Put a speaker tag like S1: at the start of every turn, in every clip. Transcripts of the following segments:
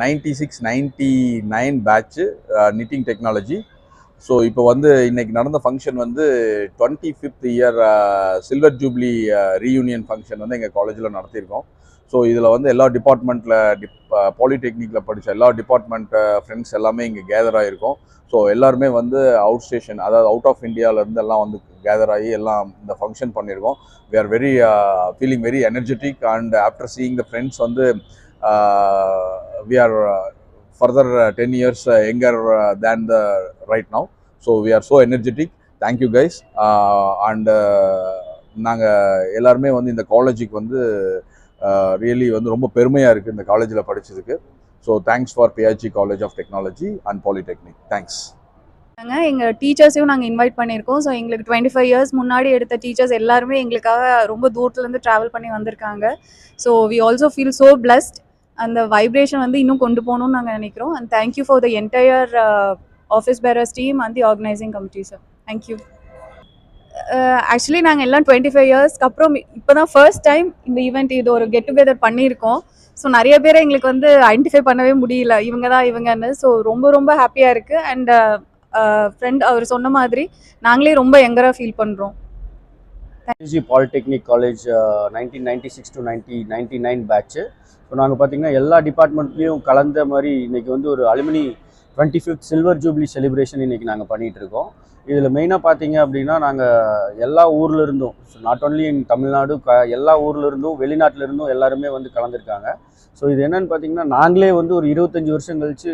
S1: Ninety six ninety nine batch knitting technology so இப்போ வந்து இன்னைக்கு நடந்த ஃபங்க்ஷன் வந்து twenty fifth year silver jubilee reunion function வந்து எங்கள் காலேஜில் நடத்தியிருக்கோம். ஸோ இதில் வந்து எல்லா டிபார்ட்மெண்ட்டில் டிப் பாலிடெக்னிக்கில் படித்த எல்லா டிபார்ட்மெண்ட் ஃப்ரெண்ட்ஸ் எல்லாமே இங்கே கேதர் ஆகிருக்கோம் ஸோ எல்லாருமே வந்து அவுட் ஸ்டேஷன் அதாவது அவுட் ஆஃப் இந்தியாவிலேருந்து எல்லாம் வந்து கேதர் ஆகி எல்லாம் இந்த ஃபங்க்ஷன் பண்ணியிருக்கோம். We are very feeling very energetic and after seeing the friends வந்து we are further ten years younger than the right now so we are so energetic thank you guys and நாங்கள் எல்லாருமே வந்து இந்த காலேஜுக்கு வந்து really வந்து ரொம்ப பெருமையாக இருக்குது இந்த காலேஜில் படித்ததுக்கு so thanks for PHC college of technology and polytechnic thanks
S2: நாங்கள் எங்கள் டீச்சர்ஸையும் நாங்கள் இன்வைட் பண்ணியிருக்கோம். ஸோ எங்களுக்கு டுவெண்ட்டி ஃபைவ் இயர்ஸ் முன்னாடி எடுத்த டீச்சர்ஸ் எல்லாருமே எங்களுக்காக ரொம்ப தூரத்துலேருந்து ட்ராவல் பண்ணி வந்திருக்காங்க. So we also feel so blessed அந்த வைப்ரேஷன் வந்து இன்னும் கொண்டு போகணும்னு நாங்கள் நினைக்கிறோம். And thank you for the entire office bearers team and the organising committee sir thank you actually நாங்கள் எல்லாம் டுவெண்ட்டி ஃபைவ் இயர்ஸ்க்கு அப்புறம் இப்போ தான் ஃபர்ஸ்ட் டைம் இந்த ஈவெண்ட் இது ஒரு கெட் டுகெதர் பண்ணியிருக்கோம். ஸோ நிறைய பேரை எங்களுக்கு வந்து ஐடென்டிஃபை பண்ணவே முடியல. இவங்க தான் இவங்கன்னு. ஸோ ரொம்ப ரொம்ப ஹாப்பியாக இருக்குது அண்ட் ஃப்ரெண்ட் அவர் சொன்ன மாதிரி நாங்களே ரொம்ப எங்கராக ஃபீல் பண்ணுறோம்
S3: UG polytechnic college nineteen ninety six to ninety ninety nine batch so நாங்கள் பார்த்தீங்கன்னா எல்லா டிபார்ட்மெண்ட்லேயும் கலந்த மாதிரி இன்றைக்கி வந்து ஒரு alumni twenty fifth silver jubilee celebration இன்றைக்கி நாங்கள் பண்ணிகிட்டு இருக்கோம். இதில் மெயினாக பார்த்தீங்க அப்படின்னா நாங்கள் எல்லா ஊரில் இருந்தும் நாட் ஒன்லி இன் தமிழ்நாடு க எல்லா ஊரில் இருந்தும் வெளிநாட்டுல இருந்தும் எல்லாருமே வந்து கலந்துருக்காங்க. ஸோ இது என்னன்னு பார்த்தீங்கன்னா நாங்களே வந்து ஒரு இருபத்தஞ்சி வருஷம் கழித்து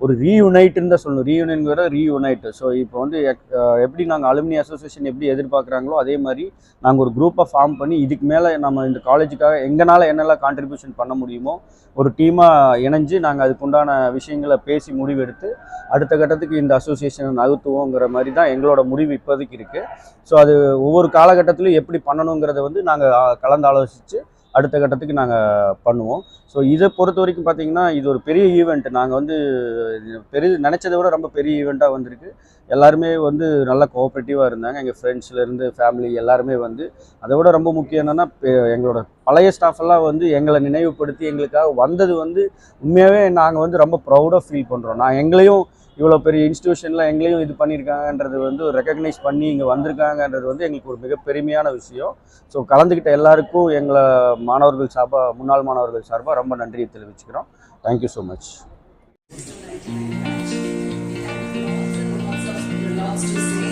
S3: ஒரு ரீயுனைட்டுன்னு தான் சொல்லணும். ரீயூனியன்கிற ரீயுனைட் ஸோ இப்போ வந்து எக்- எப்படி நாங்கள் அலுமினி அசோசியேஷன் எப்படி எதிர்பார்க்குறாங்களோ அதே மாதிரி நாங்கள் ஒரு குரூப்பை ஃபார்ம் பண்ணி இதுக்கு மேலே நம்ம இந்த காலேஜுக்காக எங்களால் என்னெல்லாம் கான்ட்ரிபியூஷன் பண்ண முடியுமோ ஒரு டீமாக இணைஞ்சு நாங்கள் அதுக்குண்டான விஷயங்களை பேசி முடிவு எடுத்து அடுத்த கட்டத்துக்கு இந்த அசோசியேஷன் நகர்த்துவோங்கிற மாதிரி தான் எங்களோட முடிவு இப்போதைக்கு இருக்குது ஸோ அது ஒவ்வொரு காலகட்டத்திலும் எப்படி பண்ணணுங்கிறத வந்து நாங்கள் கலந்து ஆலோசித்து அடுத்த கட்டத்துக்கு நாங்கள் பண்ணுவோம். ஸோ இதை பொறுத்த வரைக்கும் பார்த்தீங்கன்னா இது ஒரு பெரிய ஈவெண்ட் நாங்கள் வந்து பெரிய நினச்சதை விட ரொம்ப பெரிய ஈவெண்ட்டாக வந்திருக்கு. எல்லாருமே வந்து நல்லா கோஆப்ரேட்டிவாக இருந்தாங்க. எங்கள் ஃப்ரெண்ட்ஸ்லேருந்து ஃபேமிலி எல்லாருமே வந்து. அதை விட ரொம்ப முக்கியம் என்னென்னா எங்களோட பழைய ஸ்டாஃப் எல்லாம் வந்து எங்களை நினைவுபடுத்தி எங்களுக்காக வந்தது வந்து உண்மையாகவே நாங்கள் வந்து ரொம்ப ப்ரௌடாக ஃபீல் பண்ணுறோம் நான் எங்களையும் இவ்வளோ பெரிய இன்ஸ்டியூஷனில் எங்களையும் இது பண்ணியிருக்காங்கன்றது வந்து ரெக்கக்னைஸ் பண்ணி இங்கே வந்திருக்காங்கன்றது வந்து எங்களுக்கு ஒரு மிக பெருமையான விஷயம். ஸோ கலந்துக்கிட்ட எல்லாருக்கும் எங்களை மாணவர்கள் சார்பாக முன்னாள் மாணவர்கள் சார்பாக ரொம்ப நன்றியை தெரிவிச்சுக்கிறோம். Thank you so much
S4: lots to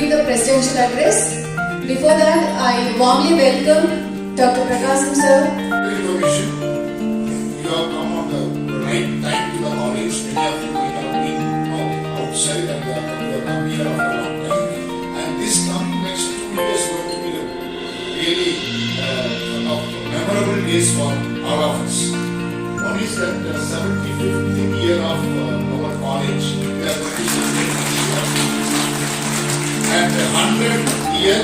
S5: give the presidential address. Before that, I warmly welcome Dr. Prakasam sir.
S6: You have come on the right time to the college. Many of you have been uh, outside and you have come here after a long time. And this coming next two years going to really uh, memorable days for all of us. One is that the 75th year of uh, our college. And the 100th year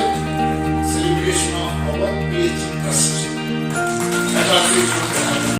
S6: celebration of our PhD trust. That